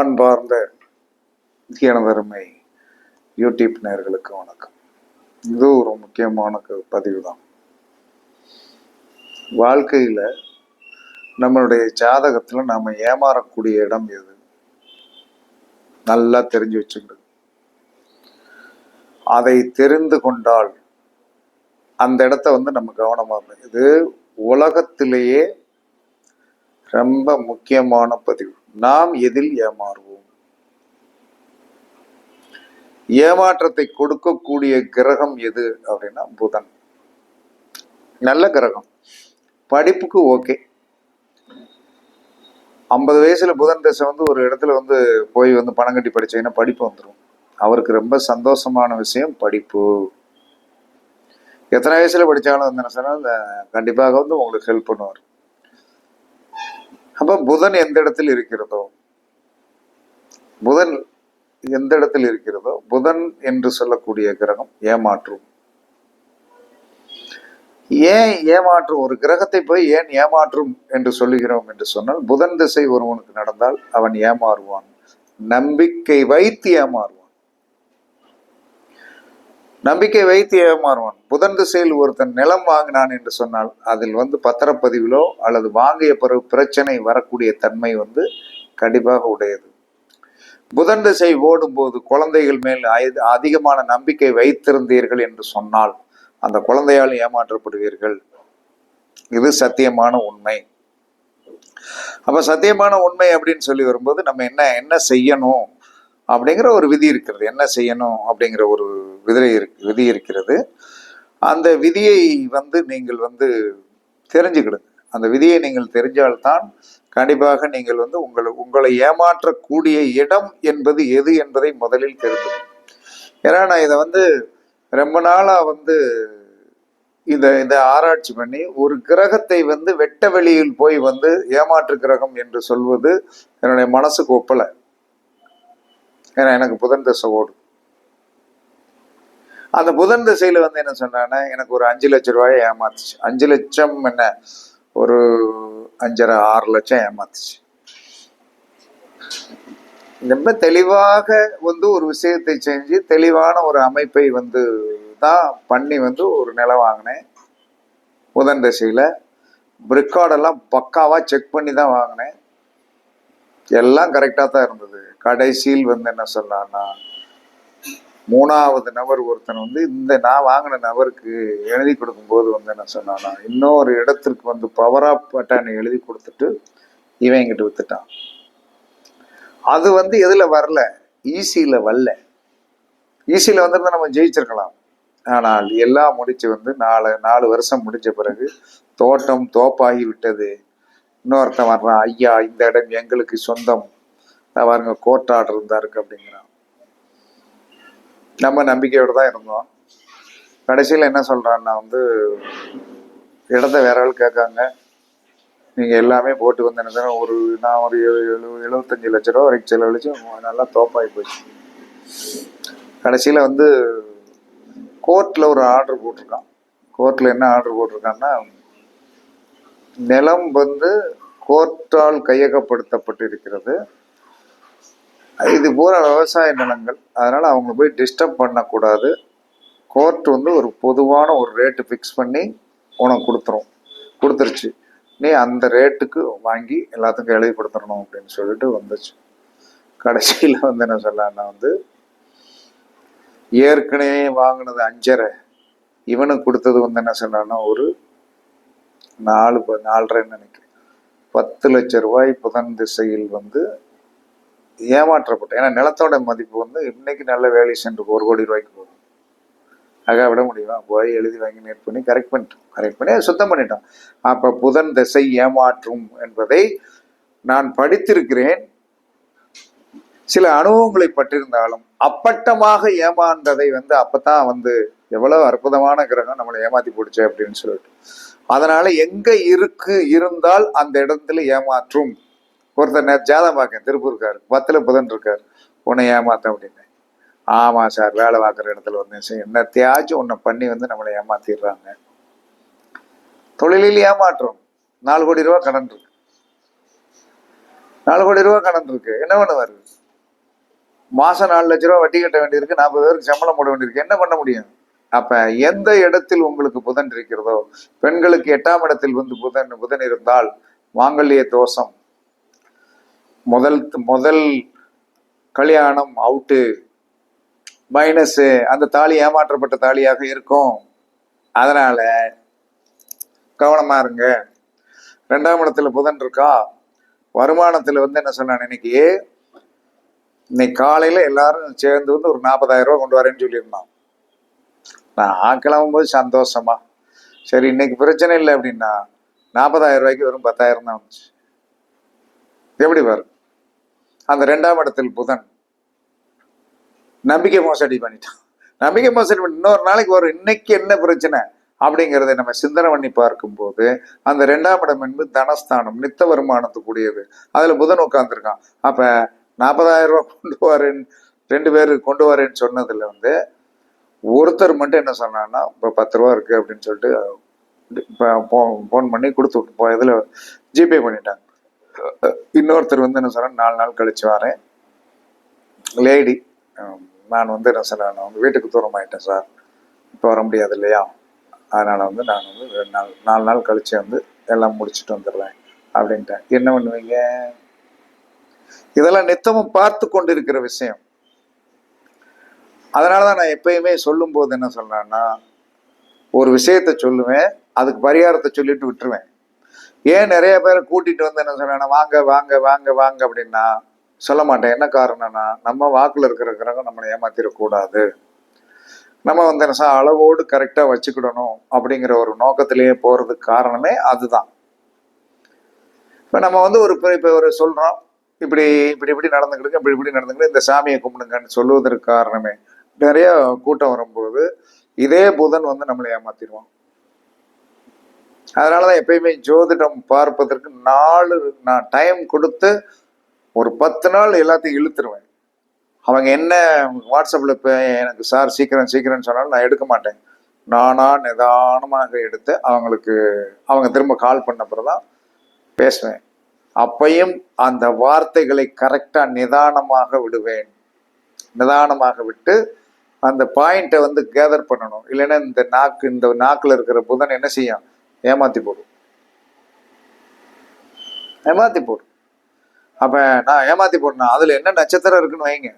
அன்பார்ந்த தியானதருமை யூடியூப் நேர்களுக்கு வணக்கம். இது ஒரு முக்கியமான பதிவு தான் வாழ்க்கையில் நம்மளுடைய ஜாதகத்தில் நாம் ஏமாறக்கூடிய இடம் எது? நல்லா தெரிஞ்சு வச்சுக்கிடு. அதை தெரிந்து கொண்டால் அந்த இடத்த வந்து நம்ம கவனமாக இது உலகத்திலேயே ரொம்ப முக்கியமான பதிவு. நாம் எதில் ஏமாறுவோம்? ஏமாற்றத்தை கொடுக்கக்கூடிய கிரகம் எது அப்படின்னா புதன். நல்ல கிரகம். படிப்புக்கு ஓகே. ஐம்பது வயசுல புதன் தசை வந்து ஒரு இடத்துல வந்து போய் வந்து பணம் கட்டி படிச்சீங்கன்னா படிப்பு வந்துடும் அவருக்கு ரொம்ப சந்தோஷமான விஷயம் படிப்பு. எத்தனை வயசுல படித்தாலும் வந்து என்ன சொன்னால் கண்டிப்பாக வந்து உங்களுக்கு ஹெல்ப் பண்ணுவார். அப்ப புதன் எந்த இடத்தில் இருக்கிறதோ? புதன் எந்த இடத்தில் இருக்கிறதோ? புதன் என்று சொல்லக்கூடிய கிரகம் ஏமாற்றும். ஏன் ஏமாற்றும்? ஒரு கிரகத்தை போய் ஏன் ஏமாற்றும் என்று சொல்லுகிறோம் என்று சொன்னால் புதன் திசை ஒருவனுக்கு நடந்தால் அவன் ஏமாறுவான். நம்பிக்கை வைத்து ஏமாறுவான். நம்பிக்கை வைத்து ஏமாறுவான் புதன் திசையில் ஒருத்தன் நிலம் வாங்கினான் என்று சொன்னால் அதில் வந்து பத்திரப்பதிவிலோ அல்லது வாங்கிய பிறகு பிரச்சனை வரக்கூடிய தன்மை வந்து கண்டிப்பாக உடையது. புதன் திசை ஓடும்போது குழந்தைகள் மேல் அய- அதிகமான நம்பிக்கை வைத்திருந்தீர்கள் என்று சொன்னால் அந்த குழந்தையால் ஏமாற்றப்படுவீர்கள். இது சத்தியமான உண்மை. அப்ப சத்தியமான உண்மை அப்படின்னு சொல்லி வரும்போது நம்ம என்ன என்ன செய்யணும் அப்படிங்கிற ஒரு விதி இருக்கிறது. என்ன செய்யணும் அப்படிங்கிற ஒரு விதிரை விதி இருக்கிறது. அந்த விதியை வந்து நீங்கள் வந்து தெரிஞ்சுக்கிடுங்க. அந்த விதியை நீங்கள் தெரிஞ்சால்தான் கண்டிப்பாக நீங்கள் வந்து உங்களை உங்களை ஏமாற்றக்கூடிய இடம் என்பது எது என்பதை முதலில் தெரிந்து ஏன்னா நான் இதை வந்து ரொம்ப நாளாக வந்து இதை இதை ஆராய்ச்சி பண்ணி ஒரு கிரகத்தை வந்து வெட்ட வெளியில் போய் வந்து ஏமாற்று கிரகம் என்று சொல்வது என்னுடைய மனசுக்கு ஒப்பலை. ஏன்னா எனக்கு புதன் தசை ஓடும் அந்த புதன் திசையில வந்து என்ன சொன்னான்னா எனக்கு ஒரு அஞ்சு லட்ச ரூபாயை ஏமாத்துச்சு. அஞ்சு லட்சம் என்ன? ஒரு அஞ்சரை ஆறு லட்சம் ஏமாத்துச்சு. ரொம்ப தெளிவாக வந்து ஒரு விஷயத்தை செஞ்சு தெளிவான ஒரு அமைப்பை வந்து தான் பண்ணி வந்து ஒரு நிலம் வாங்கினேன். புதன் திசையில ரெக்கார்டெல்லாம் பக்காவா செக் பண்ணி தான் வாங்கினேன். எல்லாம் கரெக்டாக தான் இருந்தது. கடைசியில் வந்து என்ன சொன்னான்னா மூணாவது நபர் ஒருத்தன் வந்து இந்த நான் வாங்கின நபருக்கு எழுதி கொடுக்கும்போது வந்து என்ன சொன்னானா இன்னொரு இடத்திற்கு வந்து பவராக பட்டன் எழுதி கொடுத்துட்டு இவன் எங்கிட்ட வித்துட்டான். அது வந்து எதில் வரல? ஈஸியில் வரல. ஈஸியில் வந்திருந்தா நம்ம ஜெயிச்சிருக்கலாம். ஆனால் எல்லாம் முடிச்சு வந்து நாலு நாலு வருஷம் முடிஞ்ச பிறகு தோட்டம் தோப்பாகி விட்டது. இன்னொருத்தன் வர்றான் ஐயா இந்த இடம் எங்களுக்கு சொந்தம். பாருங்க கோர்ட் ஆர்டர் இருந்தா இருக்கு அப்படிங்கிறான். நம்ம நம்பிக்கையோடு தான் இருந்தோம். கடைசியில் என்ன சொல்கிறான்னா வந்து இடத்த வேற ஆள் கேட்காங்க. நீங்கள் எல்லாமே போட்டு வந்தேன்னு ஒரு நான் ஒரு எழு எழு- எழுபத்தஞ்சு லட்ச ரூபா வரைக்கும் செலவழிச்சு நல்லா தோப்பாகி போச்சு. கடைசியில் வந்து கோர்ட்டில் ஒரு ஆர்டர் போட்டிருக்கான். கோர்ட்டில் என்ன ஆர்டர் போட்டிருக்கான்னா நிலம் வந்து கோர்ட்டால் கையகப்படுத்தப்பட்டிருக்கிறது. இது பூரா விவசாய நிலங்கள் அதனால் அவங்க போய் டிஸ்டர்ப் பண்ணக்கூடாது. கோர்ட் வந்து ஒரு பொதுவான ஒரு ரேட்டு ஃபிக்ஸ் பண்ணி உனக்கு கொடுத்துரும். கொடுத்துருச்சு. நீ அந்த ரேட்டுக்கு வாங்கி எல்லாத்துக்கும் எழுதி கொடுத்துடணும் அப்படின்னு சொல்லிட்டு வந்துச்சு. கடைசியில் வந்து என்ன சொல்லலாம்னா வந்து ஏற்கனவே வாங்கினது அஞ்சரை இவனுக்கு கொடுத்தது வந்து என்ன சொன்னான்னா ஒரு நாலு ப- நாலரைன்னு நினைக்கிறேன். பத்து லட்ச ரூபாய் புதன் திசையில் வந்து ஏமாற்றப்பட்டேன் ஏன்னா நிலத்தோட மதிப்பு வந்து இன்னைக்கு நல்ல வேலை சென்று ஒரு கோடி ரூபாய்க்கு போகும் ஆக விட முடியுமா? போய் எழுதி வாங்கி நேட் பண்ணி கரெக்ட் பண்ணிட்டோம். கரெக்ட் பண்ணி சுத்தம் பண்ணிட்டோம். அப்போ புதன் திசை ஏமாற்றும் என்பதை நான் படித்திருக்கிறேன். சில அனுபவங்களை பட்டிருந்தாலும் அப்பட்டமாக ஏமாந்ததை வந்து அப்பதான் வந்து எவ்வளவு அற்புதமான கிரகம் நம்மளை ஏமாத்தி போடுச்சு அப்படின்னு சொல்லிட்டு. அதனால எங்க இருக்கு இருந்தால் அந்த இடத்துல ஏமாற்றும். ஒருத்தர் நேத்து ஜாதகம் பார்க்கேன் திருப்பூர்கார் பத்தில் புதன் இருக்கார். உன்னை ஏமாத்த அப்படின்னு ஆமாம் சார் வேலை பார்க்குற இடத்துல வந்து என்ன என்னத்தையாச்சும் உன்னை பண்ணி வந்து நம்மளை ஏமாத்திடுறாங்க. தொழிலில் ஏமாற்றம். நாலு கோடி ரூபா கடன் இருக்கு. நாலு கோடி ரூபா கடன் இருக்கு. என்ன பண்ணுவார்? மாதம் நாலு லட்ச ரூபா வட்டி கட்ட வேண்டியிருக்கு. நாற்பது பேருக்கு சம்பளம் போட வேண்டியிருக்கு. என்ன பண்ண முடியும்? அப்ப எந்த இடத்தில் உங்களுக்கு புதன் இருக்கிறதோ பெண்களுக்கு எட்டாம் இடத்தில் வந்து புதன் புதன் இருந்தால் மாங்கல்ய தோஷம் முதல் முதல் கல்யாணம் அவுட்டு மைனஸ் அந்த தாலி ஏமாற்றப்பட்ட தாலியாக இருக்கும். அதனால கவனமா இருங்க. ரெண்டாம் இடத்துல புதன் இருக்கா? வருமானத்துல வந்து என்ன சொன்னான் இன்னைக்கு? இன்னைக்கு காலையில எல்லாரும் சேர்ந்து வந்து ஒரு நாற்பதாயிரம் ரூபாய் கொண்டு வரேன்னு சொல்லியிருந்தான். நான் கிளம்பும்போது சந்தோஷமா. சரி இன்னைக்கு பிரச்சனை இல்லை அப்படின்னா நாற்பதாயிரம் ரூபாய்க்கு வெறும் பத்தாயிரம் தான் வந்துச்சு. எப்படி பாருங்க அந்த ரெண்டாம் இடத்தில் புதன் நம்பிக்கை மோசடி பண்ணிட்டான். நம்பிக்கை மோசடி பண்ணி இன்னொரு நாளைக்கு வரும். இன்னைக்கு என்ன பிரச்சனை? அப்படிங்கிறத நம்ம சிந்தனை பண்ணி பார்க்கும்போது அந்த ரெண்டாம் இடம் என்பது தனஸ்தானம் நித்த வருமானத்துக்குரியது அதில் புதன் உட்காந்துருக்கான் அப்போ நாற்பதாயிரம் ரூபா கொண்டு வரேன் ரெண்டு பேர் கொண்டு வரேன்னு சொன்னதுல வந்து ஒருத்தர் மட்டும் என்ன சொன்னான்னா இப்போ பத்து ரூபா இருக்கு அப்படின்னு சொல்லிட்டு இப்போ ஃபோன் பண்ணி கொடுத்து விட்டு போ. இதில் ஜிபே பண்ணிட்டாங்க. இன்னொருத்தர் வந்து என்ன சொல்கிறேன் நாலு நாள் கழிச்சு வரேன். லேடி நான் வந்து என்ன சொன்னேன் நான் வீட்டுக்கு தூரமாயிட்டேன் சார். இப்போ வர முடியாது இல்லையா? அதனால் வந்து நான் வந்து ரெண்டு நாள் நாலு நாள் கழிச்சு வந்து எல்லாம் முடிச்சுட்டு வந்துடுறேன் அப்படின்ட்டேன். என்ன பண்ணுவீங்க? இதெல்லாம் நித்தமும் பார்த்து கொண்டிருக்கிற விஷயம். அதனாலதான் நான் எப்பயுமே சொல்லும்போது என்ன சொல்கிறேன்னா ஒரு விஷயத்த சொல்லுவேன் அதுக்கு பரிகாரத்தை சொல்லிட்டு விட்டுருவேன். ஏன் நிறைய பேரை கூட்டிட்டு வந்து என்ன சொல்றேன்னா வாங்க வாங்க வாங்க வாங்க அப்படின்னா சொல்ல மாட்டேன். என்ன காரணம்னா நம்ம வாக்குல இருக்கிற கிரகம் நம்மளை ஏமாத்திடக்கூடாது. நம்ம வந்து என்ன அளவோடு கரெக்டா வச்சுக்கிடணும் அப்படிங்கிற ஒரு நோக்கத்திலேயே போறதுக்கு காரணமே அதுதான். இப்ப நம்ம வந்து ஒரு இப்ப ஒரு சொல்றோம் இப்படி இப்படி இப்படி நடந்துக்கிடுங்க இப்படி இப்படி நடந்துக்கிட்டு இந்த சாமியை கும்பிடுங்கன்னு சொல்லுவதற்கு காரணமே. நிறைய கூட்டம் வரும்போது இதே புதன் வந்து நம்மளை ஏமாத்திடுவான். அதனாலதான் எப்பயுமே ஜோதிடம் பார்ப்பதற்கு நாலு நான் டைம் கொடுத்து ஒரு பத்து நாள் எல்லாத்தையும் இழுத்துருவேன். அவங்க என்ன வாட்ஸ்அப்பில் இப்போ எனக்கு சார் சீக்கிரம் சீக்கிரம்னு சொன்னாலும் நான் எடுக்க மாட்டேன். நானா நிதானமாக எடுத்து அவங்களுக்கு அவங்க திரும்ப கால் பண்ண தான் பேசுவேன். அப்பையும் அந்த வார்த்தைகளை கரெக்டாக நிதானமாக விடுவேன். நிதானமாக விட்டு அந்த பாயிண்ட்டை வந்து கேதர் பண்ணணும். இல்லைன்னா இந்த நாக்கு இந்த நாக்கில் இருக்கிற புதன் என்ன செய்யும்? ஏமாத்தி போடும் ஏமாத்தி போடும் அப்ப நான் ஏமாத்தி போடணும் அதுல என்ன நட்சத்திரம் இருக்குன்னு வைங்க.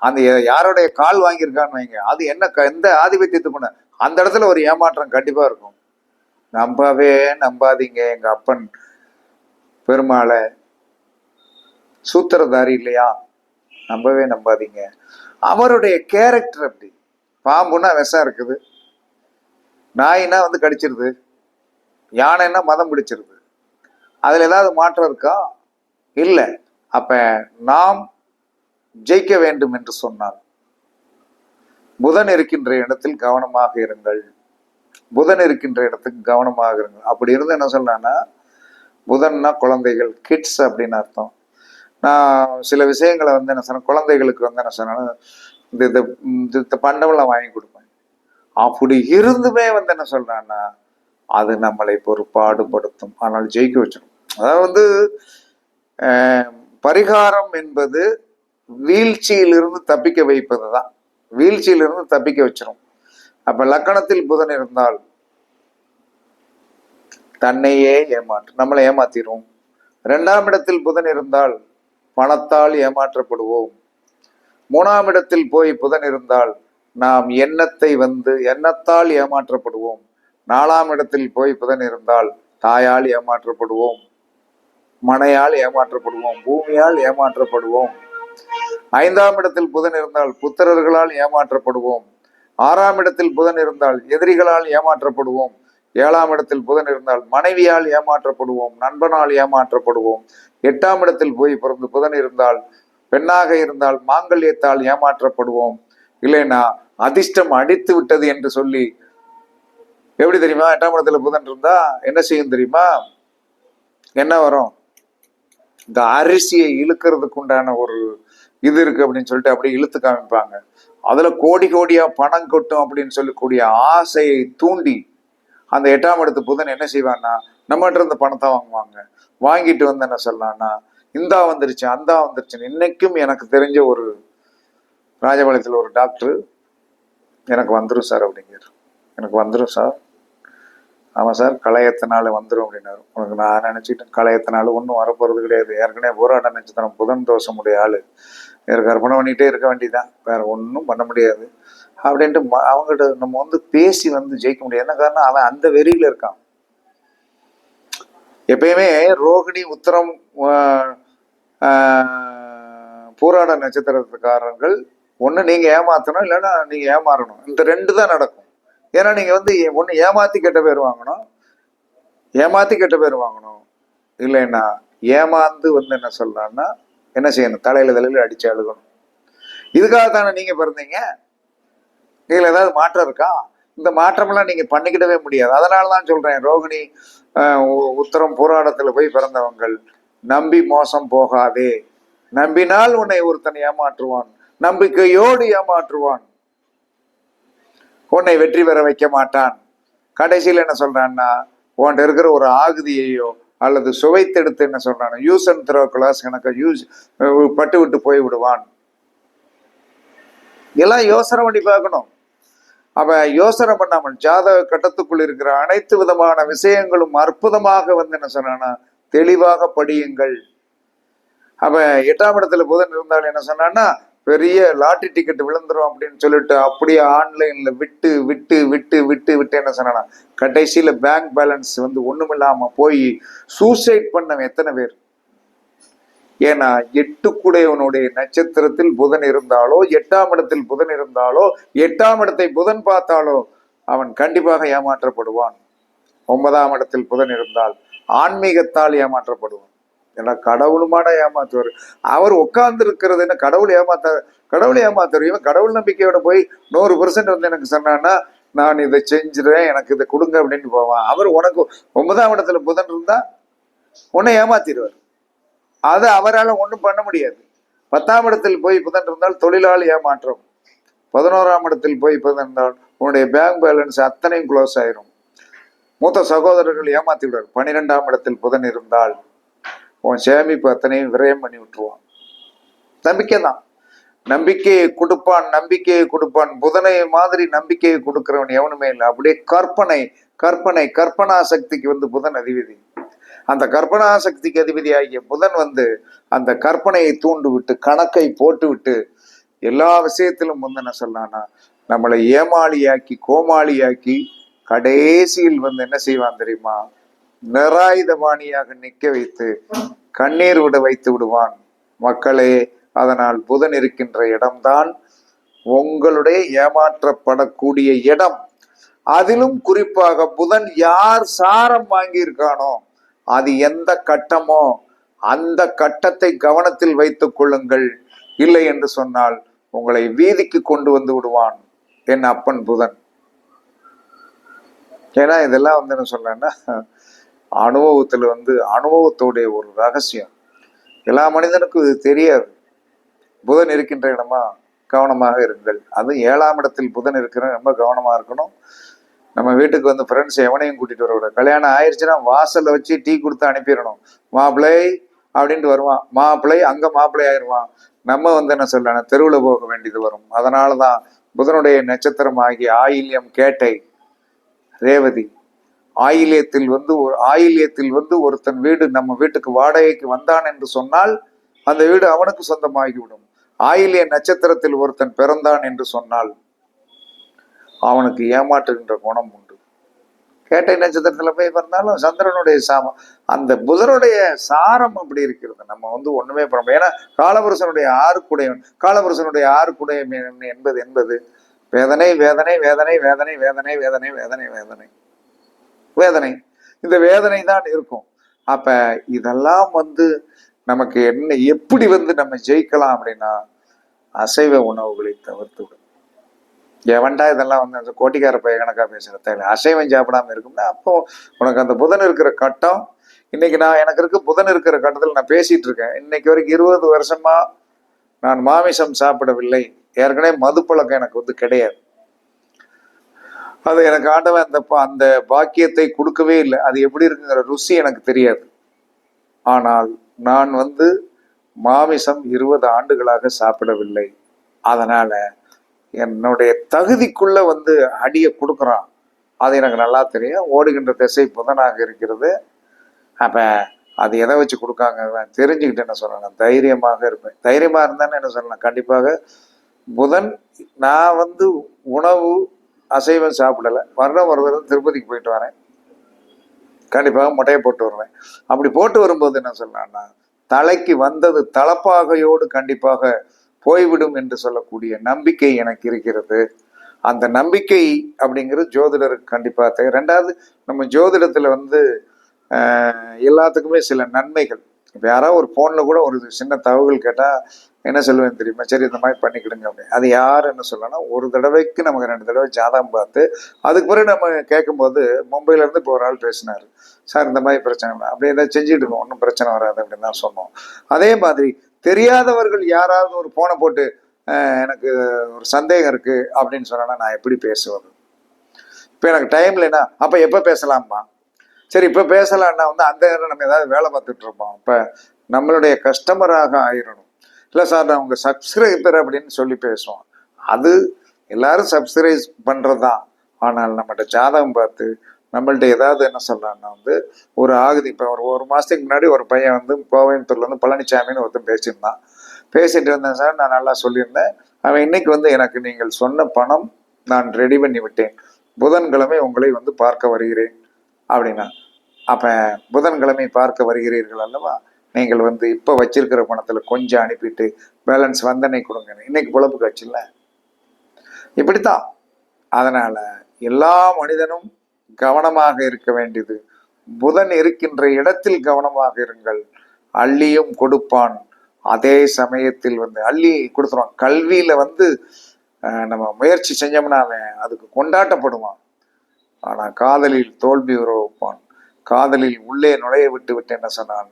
அந்த யாருடைய கால் வாங்கியிருக்கான்னு வைங்க. அது என்ன க- எந்த ஆதிபத்தியத்தை பண்ண அந்த இடத்துல ஒரு ஏமாற்றம் கண்டிப்பா இருக்கும். நம்பவே நம்பாதீங்க. எங்க அப்பன் பெருமாளை சூத்திரதாரி இல்லையா? நம்பவே நம்பாதீங்க. அவருடைய கேரக்டர் அப்படி. பாம்புன்னா விஷம் இருக்குது. நாயினா வந்து கடிச்சிருது. யானைன்னா மதம் பிடிச்சிருது. அதில் ஏதாவது மாற்றம் இருக்கா? இல்லை. அப்போ நாம் ஜெயிக்க வேண்டும் என்று சொன்னார். புதன் இருக்கின்ற இடத்தில் கவனமாக இருங்கள். புதன் இருக்கின்ற இடத்துக்கு கவனமாக இருங்கள். அப்படி இருந்து என்ன சொன்னான்னா புதன்னா குழந்தைகள் கிட்ஸ் அப்படின்னு அர்த்தம். நான் சில விஷயங்களை வந்து என்ன சொன்னேன் குழந்தைகளுக்கு வந்து என்ன சொன்னேன்னா இந்த இந்த இந்த- வாங்கி கொடுப்பேன். அப்படி இருந்துமே வந்து என்ன சொல்கிறான்னா அது நம்மளை பொறுப்பாடுபடுத்தும். ஆனால் ஜெயிக்க வச்சிடும் அதாவது பரிகாரம் என்பது வீழ்ச்சியிலிருந்து தப்பிக்க வைப்பது தான் வீழ்ச்சியிலிருந்து தப்பிக்க வச்சிடும் அப்ப லக்கணத்தில் புதன் இருந்தால் தன்னையே ஏமாற்று நம்மளை ஏமாத்திரும். இரண்டாம் இடத்தில் புதன் இருந்தால் பணத்தால் ஏமாற்றப்படுவோம். மூணாம் இடத்தில் போய் புதன் இருந்தால் நாம் எண்ணத்தை வந்து எண்ணத்தால் ஏமாற்றப்படுவோம். நாலாம் இடத்தில் போய் புதன் இருந்தால் தாயால் ஏமாற்றப்படுவோம். மனையால் ஏமாற்றப்படுவோம். பூமியால் ஏமாற்றப்படுவோம். ஐந்தாம் இடத்தில் புதன் இருந்தால் புத்திரர்களால் ஏமாற்றப்படுவோம். ஆறாம் இடத்தில் புதன் இருந்தால் எதிரிகளால் ஏமாற்றப்படுவோம். ஏழாம் இடத்தில் புதன் இருந்தால் மனைவியால் ஏமாற்றப்படுவோம். நண்பனால் ஏமாற்றப்படுவோம். எட்டாம் இடத்தில் போய் பிறந்து புதன் இருந்தால் பெண்ணாக இருந்தால் மாங்கல்யத்தால் ஏமாற்றப்படுவோம். இல்லைன்னா அதிர்ஷ்டம் அடித்து விட்டது என்று சொல்லி எப்படி தெரியுமா? எட்டாம் இடத்துல புதன் இருந்தா என்ன செய்யும் தெரியுமா? என்ன வரும்? இந்த அரிசியை இழுக்கிறதுக்கு உண்டான ஒரு இது இருக்கு அப்படின்னு சொல்லிட்டு அப்படியே இழுத்து காமிப்பாங்க. அதுல கோடி கோடியா பணம் கொட்டும் அப்படின்னு சொல்லக்கூடிய ஆசையை தூண்டி அந்த எட்டாம் இடத்து புதன் என்ன செய்வான்னா நம்மகிட்ட இருந்த பணத்தை வாங்குவாங்க. வாங்கிட்டு வந்து என்ன சொல்லலாம்னா இந்தா வந்துருச்சு அந்தா வந்துருச்சு இன்னைக்கும் எனக்கு தெரிஞ்ச ஒரு ராஜபாளையத்தில் ஒரு டாக்டர் எனக்கு வந்துடும் சார் அப்படிங்கிறார். எனக்கு வந்துடும் சார். ஆமாம் சார் களையத்தினால வந்துடும் அப்படின்னாரு. உனக்கு நான் நினச்சிக்கிட்டேன் களையத்தினால ஒன்றும் வரப்போகிறது கிடையாது. ஏற்கனவே போராட்ட நட்சத்திரம் புதன் தோஷமுடைய ஆள். வேறு கற்பனை பண்ணிகிட்டே இருக்க வேண்டியதுதான். வேறு ஒன்றும் பண்ண முடியாது. அப்படின்ட்டு அவங்ககிட்ட நம்ம வந்து பேசி வந்து ஜெயிக்க முடியாது. என்ன காரணம் அவன் அந்த வெறியில் இருக்கான். எப்பயுமே ரோகிணி உத்தரம் போராட நட்சத்திரத்துக்காரர்கள் ஒன்று நீங்கள் ஏமாற்றணும் இல்லைன்னா நீங்கள் ஏமாறணும். இந்த ரெண்டு தான் நடக்கும். ஏன்னா நீங்கள் வந்து ஒன்று ஏமாற்றி கெட்ட பேர் வாங்கணும். ஏமாற்றி கெட்ட பேர் வாங்கணும். இல்லைன்னா ஏமாந்து வந்து என்ன சொல்லலான்னா என்ன செய்யணும்? தலையில் தலையில் அடித்து அழுகணும். இதுக்காக தானே நீங்கள் பிறந்தீங்க? இதில் ஏதாவது மாற்றம் இருக்கா? இந்த மாற்றமெல்லாம் நீங்கள் பண்ணிக்கிடவே முடியாது. அதனால தான் சொல்கிறேன் ரோகிணி உ- உத்தரம் போராட்டத்தில் போய் பிறந்தவங்கள் நம்பி மோசம் போகாதே. நம்பினால் உன்னை ஒருத்தன் ஏமாற்றுவான். நம்பிக்கையோடு ஏமாற்றுவான். உன்னை வெற்றி பெற வைக்க மாட்டான். கடைசியில் என்ன சொல்றான்னா உன்கிட்ட இருக்கிற ஒரு ஆகுதியையோ அல்லது சுவைத்தெடுத்து என்ன சொல்கிறான் யூஸ் அண்ட் த்ரோ கிளாஸ் எனக்கு யூஸ் பட்டு விட்டு போய் விடுவான். எல்லாம் யோசனை பண்ணி பார்க்கணும். அப்ப யோசனை பண்ணாமல் ஜாதக கட்டத்துக்குள் இருக்கிற அனைத்து விதமான விஷயங்களும் அற்புதமாக வந்து என்ன சொன்னான்னா தெளிவாக படியுங்கள். அப்ப எட்டாம் இடத்துல புதன் இருந்தாலும் என்ன சொன்னான்னா பெரிய லாட்ரி டிக்கெட் விழுந்துரும் அப்படின்னு சொல்லிட்டு அப்படியே ஆன்லைன்ல விட்டு விட்டு விட்டு விட்டு விட்டு என்ன சொன்னா கடைசியில பேங்க் பேலன்ஸ் வந்து ஒண்ணுமில்லாம போய் சூசைட் பண்ணவன் எத்தனை பேர்? ஏன்னா எட்டுக்குடையவனுடைய நட்சத்திரத்தில் புதன் இருந்தாலோ எட்டாம் இடத்தில் புதன் இருந்தாலோ எட்டாம் இடத்தை புதன் பார்த்தாலோ அவன் கண்டிப்பாக ஏமாற்றப்படுவான். ஒன்பதாம் இடத்தில் புதன் இருந்தால் ஆன்மீகத்தால் ஏமாற்றப்படுவான். ஏன்னா கடவுளுமான ஏமாத்துவார். அவர் உட்கார்ந்து இருக்கிறது என்ன கடவுள் ஏமாத்த கடவுள் ஏமாத்துவார். இவன் கடவுள் நம்பிக்கையோட போய் நூறு பெர்சன்ட் வந்து எனக்கு சொன்னான்னா நான் இதை செஞ்சுறேன் எனக்கு இதை கொடுங்க அப்படின்னு போவான். அவர் உனக்கு ஒன்பதாம் இடத்துல புதன் இருந்தா உன்னை ஏமாத்திடுவார். அது அவரால் ஒன்றும் பண்ண முடியாது. பத்தாம் இடத்தில் போய் புதன் இருந்தால் தொழிலாளி ஏமாற்றம். பதினோராம் இடத்தில் போய் புதன் இருந்தால் உன்னுடைய பேங்க் பேலன்ஸ் அத்தனையும் க்ளோஸ் ஆயிரும். மூத்த சகோதரர்கள் ஏமாத்தி விடுவார் பன்னிரெண்டாம் இடத்தில் புதன் இருந்தால் உன் சேமிப்பு அத்தனையும் விரயம் பண்ணி விட்டுருவான். நம்பிக்கை தான் நம்பிக்கையை கொடுப்பான் நம்பிக்கையை கொடுப்பான். புதனை மாதிரி நம்பிக்கையை கொடுக்கிறவன் எவனுமே இல்லை. அப்படியே கற்பனை கற்பனை கற்பனா சக்திக்கு வந்து புதன் அதிபதி. அந்த கற்பனா சக்திக்கு அதிபதி ஆகிய புதன் வந்து அந்த கற்பனையை தூண்டு விட்டு கணக்கை போட்டு விட்டு எல்லா விஷயத்திலும் வந்து என்ன சொல்லலாம்னா நம்மளை ஏமாளியாக்கி கோமாளியாக்கி கடைசியில் வந்து என்ன செய்வான் தெரியுமா? நிராயுதபாணியாக நிற்க வைத்து கண்ணீர் விட வைத்து விடுவான். மக்களே அதனால் புதன் இருக்கின்ற இடம்தான் உங்களுடைய ஏமாற்றப்படக்கூடிய இடம். அதிலும் குறிப்பாக புதன் யார் சாரம் வாங்கியிருக்கானோ அது எந்த கட்டமோ அந்த கட்டத்தை கவனத்தில் வைத்துக் கொள்ளுங்கள். இல்லை என்று சொன்னால் உங்களை வீதிக்கு கொண்டு வந்து விடுவான் என் அப்பன் புதன். ஏன்னா இதெல்லாம் வந்து என்ன சொல்றேன்னா அனுபவத்தில் வந்து அனுபவத்தோடைய ஒரு ரகசியம். எல்லா மனிதனுக்கும் இது தெரியாது. புதன் இருக்கின்ற இடமா கவனமாக இருங்கள். அதுவும் ஏழாம் இடத்தில் புதன் இருக்கிற ரொம்ப கவனமாக இருக்கணும். நம்ம வீட்டுக்கு வந்து ஃப்ரெண்ட்ஸ் எவனையும் கூட்டிகிட்டு வரக்கூடாது. கல்யாணம் ஆயிடுச்சுன்னா வாசலில் வச்சு டீ கொடுத்து அனுப்பிடணும். மாப்பிள்ளை அப்படின்ட்டு வருவான். மாப்பிள்ளை அங்கே மாப்பிள்ளை ஆயிடுவான் நம்ம வந்து என்ன சொல்லணும் தெருவில் போக வேண்டியது வரும். அதனால தான் புதனுடைய நட்சத்திரம் ஆகிய ஆயில்யம் கேட்டை ரேவதி ஆயிலியத்தில் வந்து ஒரு ஆயிலியத்தில் வந்து ஒருத்தன் வீடு நம்ம வீட்டுக்கு வாடகைக்கு வந்தான் என்று சொன்னால் அந்த வீடு அவனுக்கு சொந்தமாகிவிடும். ஆயிலிய நட்சத்திரத்தில் ஒருத்தன் பிறந்தான் என்று சொன்னால் அவனுக்கு ஏமாற்றுகின்ற குணம் உண்டு. கேட்டை நட்சத்திரத்துல போய் பிறந்தாலும் சந்திரனுடைய சாமம் அந்த புதனுடைய சாரம் அப்படி இருக்கிறது. நம்ம வந்து ஒண்ணுமே பண்ண முடியும் ஏன்னா காலபுருஷனுடைய ஆறுக்குடையவன் காலபுருஷனுடைய ஆறுக்குடையவன் என்பது என்பது? வேதனை வேதனை வேதனை வேதனை வேதனை வேதனை வேதனை வேதனை. வேதனை. இந்த வேதனை தான் இருக்கும். அப்ப இதெல்லாம் வந்து நமக்கு என்ன எப்படி வந்து நம்ம ஜெயிக்கலாம் அப்படின்னா அசைவ உணவுகளை தவிர்த்து விடும் எவன்டா இதெல்லாம் வந்து அந்த கோட்டிக்கார பைய கணக்காக பேசுற தேவை அசைவம் சாப்பிடாம இருக்கும்னா அப்போ உனக்கு அந்த புதன் இருக்கிற கட்டம் இன்னைக்கு நான் எனக்கு இருக்க புதன் இருக்கிற கட்டத்தில் நான் பேசிட்டு இருக்கேன். இன்னைக்கு வரைக்கும் இருபது வருஷமா நான் மாமிசம் சாப்பிடவில்லை. ஏற்கனவே மது பழக்கம் எனக்கு வந்து கிடையாது. அது எனக்கு ஆண்டவன் அந்த அந்த பாக்கியத்தை கொடுக்கவே இல்லை. அது எப்படி இருக்குங்கிற ருசி எனக்கு தெரியாது. ஆனால் நான் வந்து மாமிசம் இருபது ஆண்டுகளாக சாப்பிடவில்லை. அதனால என்னுடைய தகுதிக்குள்ள வந்து அடியை கொடுக்குறான். அது எனக்கு நல்லா தெரியும். ஓடுகின்ற திசை புதனாக இருக்கிறது. அப்ப அது எதை வச்சு கொடுக்காங்க? நான் தெரிஞ்சுக்கிட்டு என்ன சொல்லணும்? தைரியமாக இருப்பேன். தைரியமா இருந்தானே என்ன சொல்லலாம் கண்டிப்பாக புதன் நான் வந்து உணவு அசைவம் சாப்பிடலை. வருடம் ஒரு தடவை திருப்பதிக்கு போயிட்டு வரேன். கண்டிப்பாக முட்டையை போட்டு வருவேன். அப்படி போட்டு வரும்போது என்ன சொல்லலாம்னா தலைக்கு வந்தது தலப்பாகையோடு கண்டிப்பாக போய்விடும் என்று சொல்லக்கூடிய நம்பிக்கை எனக்கு இருக்கிறது. அந்த நம்பிக்கை அப்படிங்கிறது ஜோதிடருக்கு கண்டிப்பாக தேவை. ரெண்டாவது நம்ம ஜோதிடத்தில் வந்து எல்லாத்துக்குமே சில நன்மைகள். இப்போ யாராவது ஒரு ஃபோனில் கூட ஒரு சின்ன தகவல் கேட்டால் என்ன சொல்லுவேன் தெரியுமா? சரி இந்த மாதிரி பண்ணிக்கிடுங்க அப்படின்னு. அது யார் என்ன சொல்லணும் ஒரு தடவைக்கு நமக்கு ரெண்டு தடவை ஜாதகம் பார்த்து அதுக்கு பிறகு நம்ம கேட்கும்போது மும்பையில இருந்து இப்போ ஒரு ஆள் பேசினார். சார் இந்த மாதிரி பிரச்சனை இல்லை. அப்படி ஏதாவது செஞ்சுட்டு இருக்கோம் ஒன்றும் பிரச்சனை வராது அப்படின்னு தான் சொன்னோம். அதே மாதிரி தெரியாதவர்கள் யாராவது ஒரு ஃபோனை போட்டு எனக்கு ஒரு சந்தேகம் இருக்கு அப்படின்னு சொன்னா நான் எப்படி பேசுவது? இப்போ எனக்கு டைம் இல்லைன்னா அப்போ எப்போ பேசலாம்மா? சரி இப்போ பேசலாம்னா வந்து அந்த நேரம் நம்ம ஏதாவது வேலை பார்த்துட்டு இருப்போம். இப்போ நம்மளுடைய கஸ்டமராக ஆயிரணும். இல்லை சார் நான் உங்கள் சப்ஸ்கிரைபர் அப்படின்னு சொல்லி பேசுவோம். அது எல்லாரும் சப்ஸ்கிரைப் பண்ணுறது தான் ஆனால் நம்மகிட்ட ஜாதகம் பார்த்து நம்மள்ட்ட ஏதாவது என்ன சொல்லலாம்னா வந்து ஒரு ஆகுதி இப்போ ஒரு ஒரு மாதத்துக்கு முன்னாடி ஒரு பையன் வந்து கோயம்புத்தூர்லேருந்து பழனிசாமின்னு ஒருத்தன் பேசியிருந்தான். பேசிட்டு இருந்தேன் சார் நான் நல்லா சொல்லியிருந்தேன். அவன் இன்னைக்கு வந்து எனக்கு நீங்கள் சொன்ன பணம் நான் ரெடி பண்ணி விட்டேன். புதன்கிழமை உங்களை வந்து பார்க்க வருகிறேன். அப்படின்னா அப்போ புதன்கிழமை பார்க்க வருகிறீர்கள் அல்லவா? நீங்கள் வந்து இப்போ வச்சிருக்கிற பணத்தில் கொஞ்சம் அனுப்பிட்டு பேலன்ஸ் வந்தனை கொடுங்க. இன்னைக்கு பொழப்பு காட்சியில் இப்படித்தான். அதனால எல்லா மனிதனும் கவனமாக இருக்க வேண்டியது. புதன் இருக்கின்ற இடத்தில் கவனமாக இருங்கள். அள்ளியும் கொடுப்பான். அதே சமயத்தில் வந்து அள்ளி கொடுத்துருவான். கல்வியில வந்து நம்ம முயற்சி செஞ்சோம்னா அவன் அதுக்கு கொண்டாட்டப்படுவான். ஆனா காதலில் தோல்வி உறவுப்பான் காதலில் உள்ளே நுழைய விட்டு விட்டு என்ன சொன்னான்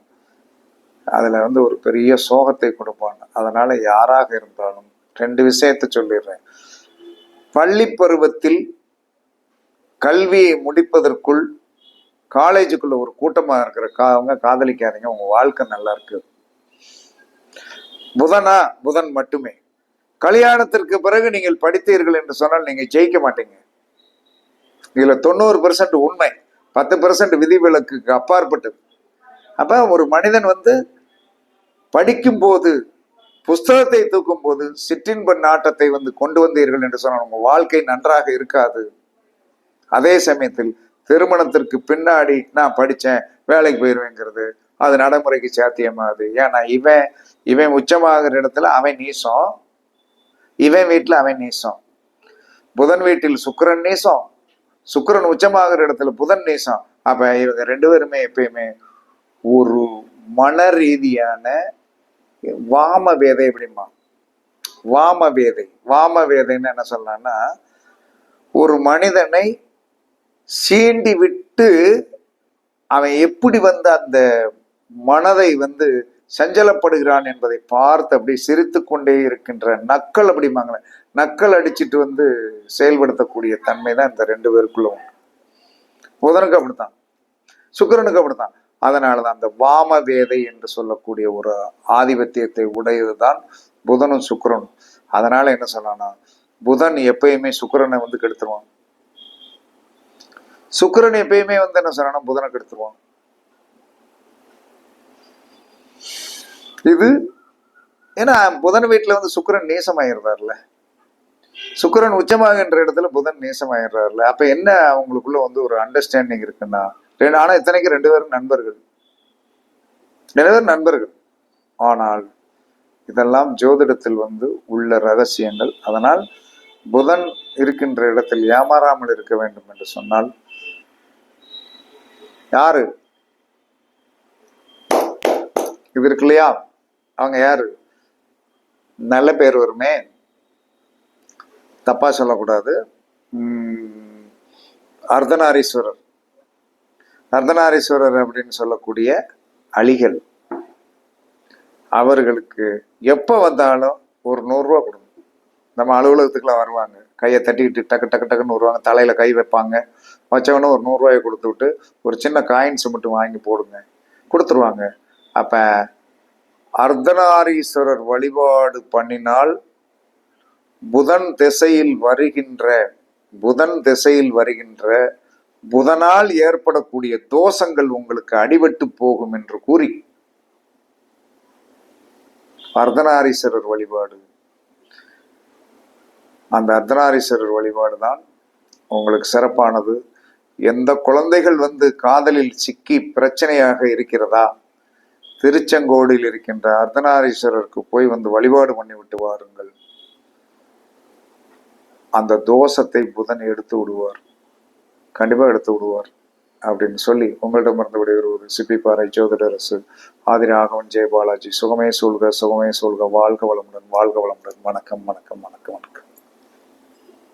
அதுல வந்து ஒரு பெரிய சோகத்தை கொடுப்பான் அதனால யாராக இருந்தாலும் ரெண்டு விஷயத்தை சொல்லிடுறேன். பள்ளி பருவத்தில் கல்வியை முடிப்பதற்குள் காலேஜுக்குள்ள ஒரு கூட்டமா இருக்கிற கா அவங்க காதலிக்காதீங்க. உங்க வாழ்க்கை நல்லா இருக்கு. புதனா புதன் மட்டுமே. கல்யாணத்திற்கு பிறகு நீங்கள் படித்தீர்கள் என்று சொன்னால் நீங்க ஜெயிக்க மாட்டீங்க. இதுல தொண்ணூறு பெர்சன்ட் உண்மை. பத்து பெர்சன்ட் விதிவிலக்குக்கு அப்பாற்பட்டது. அப்ப ஒரு மனிதன் வந்து படிக்கும்போது புஸ்தகத்தை தூக்கும் போது சிற்றின்பன் நாட்டத்தை வந்து கொண்டு வந்தீர்கள் என்று சொன்னால் உங்க வாழ்க்கை நன்றாக இருக்காது. அதே சமயத்தில் திருமணத்திற்கு பின்னாடி நான் படித்தேன் வேலைக்கு போயிடுவேங்கிறது அது நடைமுறைக்கு சாத்தியமாகுது ஏன்னா இவன் இவன் உச்சமாகிற இடத்துல அவன் நீசம். இவன் வீட்டில் அவன் நீசம். புதன் வீட்டில் சுக்கரன் நீசம். சுக்கரன் உச்சமாகிற இடத்துல புதன் நீசம். அப்ப இவங்க ரெண்டு பேருமே எப்பயுமே ஒரு மன ரீதியான வாம வேதை அப்படிமா வாம வேதை வாம வேதைன்னு என்ன சொல்லலாம்னா ஒரு மனிதனை சீண்டி விட்டு அவன் எப்படி வந்து அந்த மனதை வந்து சஞ்சலப்படுகிறான் என்பதை பார்த்து அப்படி சிரித்து கொண்டே இருக்கின்ற நக்கல் அப்படிம்பாங்களே நக்கல் அடிச்சிட்டு வந்து செயல்படுத்தக்கூடிய தன்மை தான் இந்த ரெண்டு பேருக்குள்ள உண்டு. புதனுக்கு அப்படித்தான். சுக்கரனுக்கு அப்படித்தான். அதனாலதான் அந்த வாம வேதை என்று சொல்லக்கூடிய ஒரு ஆதிபத்தியத்தை உடையதுதான் புதனும் சுக்கரனும். அதனால என்ன சொல்லலாம்னா புதன் எப்பயுமே சுக்கரனை வந்து கெடுத்துருவான். சுக்கிரன் எப்பயுமே வந்து என்ன சொல்லணும் புதனை கெடுத்துருவான். இது ஏன்னா புதன் வீட்டுல வந்து சுக்கரன் நேசமாயிடுறாருல சுக்கரன் உச்சமாகின்ற இடத்துல புதன் நேசமாயிடுறாருல அப்ப என்ன அவங்களுக்குள்ள வந்து ஒரு அண்டர்ஸ்டாண்டிங் இருக்குன்னா ரெண்டு ஆனா இத்தனைக்கு ரெண்டு பேரும் நண்பர்கள். ரெண்டு பேரும் நண்பர்கள். ஆனால் இதெல்லாம் ஜோதிடத்தில் வந்து உள்ள ரகசியங்கள். அதனால் புதன் இருக்கின்ற இடத்தில் ஏமாறாமல் இருக்க வேண்டும் என்று சொன்னால் யாரு? இது இருக்கு இல்லையா? அவங்க யாரு? நல்ல பேர் வருமே. தப்பா சொல்லக்கூடாது. உம், அர்த்தநாரீஸ்வரர். அர்த்தநாரீஸ்வரர் அப்படின்னு சொல்லக்கூடிய அலிகள் அவர்களுக்கு எப்போ வந்தாலும் ஒரு நூறுரூவா கொடுங்க. நம்ம அலுவலகத்துக்குலாம் வருவாங்க. கையை தட்டிக்கிட்டு டக்கு டக்கு டக்குன்னு வருவாங்க. தலையில் கை வைப்பாங்க. வச்சவொடனே ஒரு நூறுரூவாயை கொடுத்து விட்டு ஒரு சின்ன காயின்ஸ் மட்டும் வாங்கி போடுங்க. கொடுத்துருவாங்க. அப்போ அர்த்தநாரீஸ்வரர் வழிபாடு பண்ணினால் புதன் திசையில் வருகின்ற புதன் திசையில் வருகின்ற புதனால் ஏற்படக்கூடிய தோஷங்கள் உங்களுக்கு அடிபட்டு போகும் என்று கூறி அர்த்தநாரீஸ்வரர் வழிபாடு. அந்த அர்த்தநாரீஸ்வரர் வழிபாடு தான் உங்களுக்கு சிறப்பானது. எந்த குழந்தைகள் வந்து காதலில் சிக்கி பிரச்சனையாக இருக்கிறதா? திருச்செங்கோடில் இருக்கின்ற அர்த்தநாரீஸ்வரருக்கு போய் வந்து வழிபாடு பண்ணி விட்டு வாருங்கள். அந்த தோஷத்தை புதன் எடுத்து விடுவார். கண்டிப்பாக எடுத்து விடுவார் அப்படின்னு சொல்லி உங்களிடமிருந்து விடைபெறுவது சிப்பிப்பாறை ஜோதிடரசு ஆதிராகவன் ஜெயபாலாஜி. சுகமே சூழ்க சுகமே சூழ்க. வாழ்க வளமுடன் வாழ்க வளமுடன். வணக்கம் வணக்கம் வணக்கம் வணக்கம்.